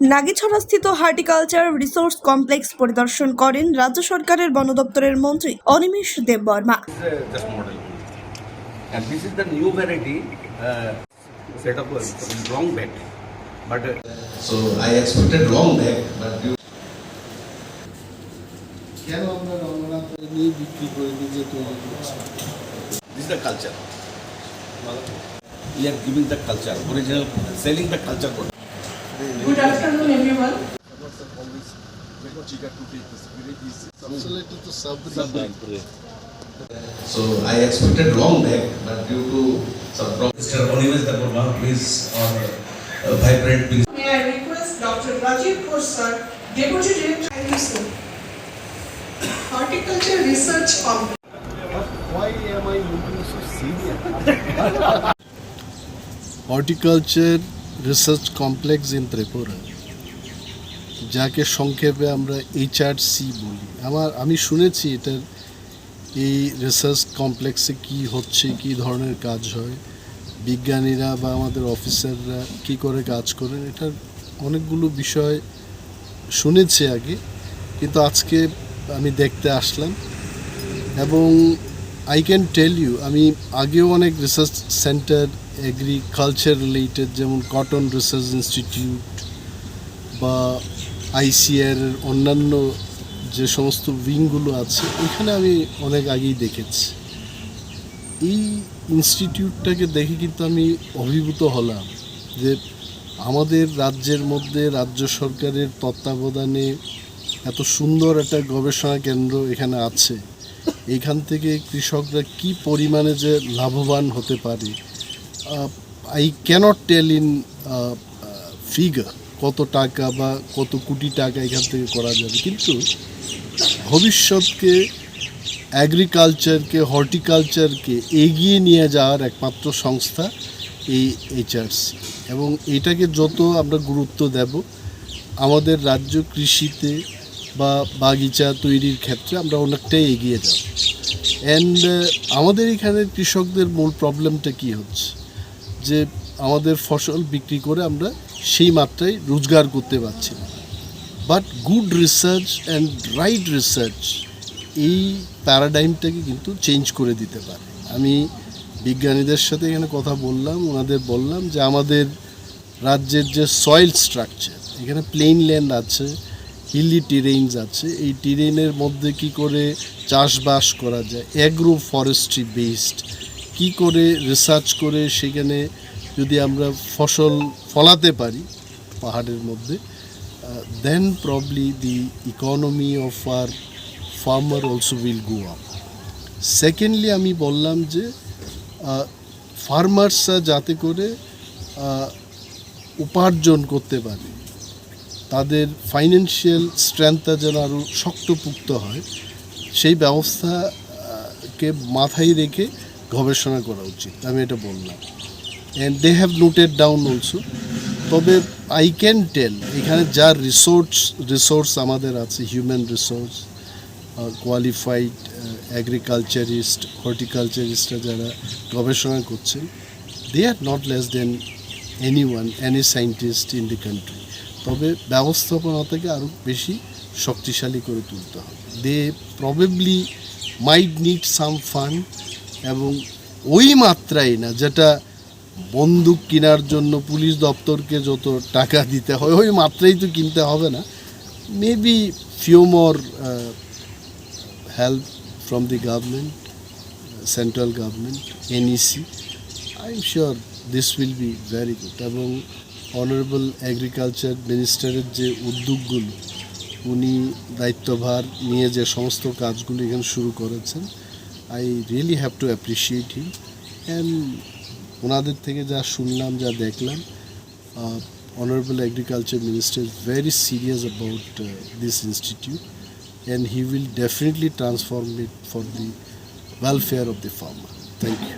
নাগিছড়াস্থিত horticulture resource complex পরিদর্শন করেন রাজ্য সরকারের বন দপ্তরের মন্ত্রী Animesh Debbarma culture year giving the culture original selling the culture product Good afternoon, everyone. So I expected long back, but due to some problems. Mr. Onimesh Dakurma, please, or uh, vibrant, please. May I request Dr. Rajiv Kaur, sir, Deputy Director, Horticulture Research Company. Why am I looking so senior? Horticulture research complex in Tripura যাকে সংক্ষেপে আমরা HRC বলি। আমার, আমি শুনেছি এটার এই research কমপ্লেক্সে কি হচ্ছে, কি ধরনের কাজ হয়, বিজ্ঞানীরা বা আমাদের অফিসাররা কি করে কাজ করেন, এটার অনেকগুলো বিষয় শুনেছি আগে, কিন্তু আজকে আমি দেখতে আসলাম। এবং আই ক্যান টেল ইউ আমি আগেও অনেক রিসার্চ সেন্টার এগ্রিকালচার রিলেটেড যেমন কটন রিসার্চ ইনস্টিটিউট বা আইসিআর অন্যান্য যে সমস্ত উইংগুলো আছে, ওইখানে আমি অনেক আগেই দেখেছি। এই ইনস্টিটিউটটাকে দেখে কিন্তু আমি অভিভূত হলাম যে আমাদের রাজ্যের মধ্যে রাজ্য সরকারের তত্ত্বাবধানে এত সুন্দর একটা গবেষণা কেন্দ্র এখানে আছে। এখান থেকে কৃষকরা কি পরিমাণে যে লাভবান হতে পারে I can't tell in figure কত টাকা বা কত কোটি টাকা এখান থেকে করা যাবে। কিন্তু ভবিষ্যৎকে অ্যাগ্রিকালচারকে হর্টিকালচারকে এগিয়ে নিয়ে যাওয়ার একমাত্র সংস্থা এই এইচআরসি এবং এটাকে যত আমরা গুরুত্ব দেব, আমাদের রাজ্য কৃষিতে বা বাগিচা তৈরির ক্ষেত্রে আমরা অনেকটাই এগিয়ে যাব। অ্যান্ড আমাদের এখানে কৃষকদের মূল প্রবলেমটা কি হচ্ছে? যে আমাদের ফসল বিক্রি করে আমরা সেই মাত্রায় রোজগার করতে পারছি। না but good research and right research এই প্যারাডাইমটাকে কিন্তু চেঞ্জ করে দিতে পারে। আমি বিজ্ঞানীদের সাথে এখানে কথা বললাম, ওনাদের বললাম যে আমাদের রাজ্যের যে সয়েল স্ট্রাকচার এখানে প্লেন ল্যান্ড আছে হিলি টিরেইনস আছে, এই টিরেইনের মধ্যে কি করে চাষবাস করা যায়? অ্যাগ্রো ফরেস্ট্রি বেসড কি করে রিসার্চ করে সেখানে যদি আমরা ফসল ফলাতে পারি পাহাড়ের মধ্যে then probably the economy of our farmer also will go up secondly আমি বললাম যে ফার্মার্সরা যাতে করে উপার্জন করতে পারে, তাদের ফাইন্যান্সিয়াল স্ট্রেংথটা যেন আরও শক্তপুক্ত হয়, সেই ব্যবস্থাকে মাথায় রেখে গবেষণা করা উচিত, আমি এটা বললাম। And they have noted down also তবে আই ক্যান টেল এখানে যা রিসোর্স রিসোর্স আমাদের আছে হিউম্যান রিসোর্স কোয়ালিফাইড অ্যাগ্রিকালচারিস্ট হর্টিকালচারিস্টরা যারা গবেষণা করছেন they are not less than any one any scientist in the country তবে ব্যবস্থাপনাটাকে আরও বেশি শক্তিশালী করে তুলতে হবে। They probably might need some fund এবং ওই মাত্রায় না যেটা বন্দুক কেনার জন্য পুলিশ দপ্তরকে যত টাকা দিতে হয় ওই মাত্রাই তো কিনতে হবে না maybe few more help from the government, uh, central government, NEC. I'm sure this will be very good. এবং অনারেবল এগ্রিকালচার মিনিস্টারের যে উদ্যোগগুলো উনি দায়িত্বভার নিয়ে যে সমস্ত কাজগুলো এখানে শুরু করেছেন I really have to appreciate him and ওনাদের থেকে যা শুনলাম, যা দেখলাম honourable agriculture minister very serious about this institute and he will definitely transform it for the welfare of the farmer. Thank you.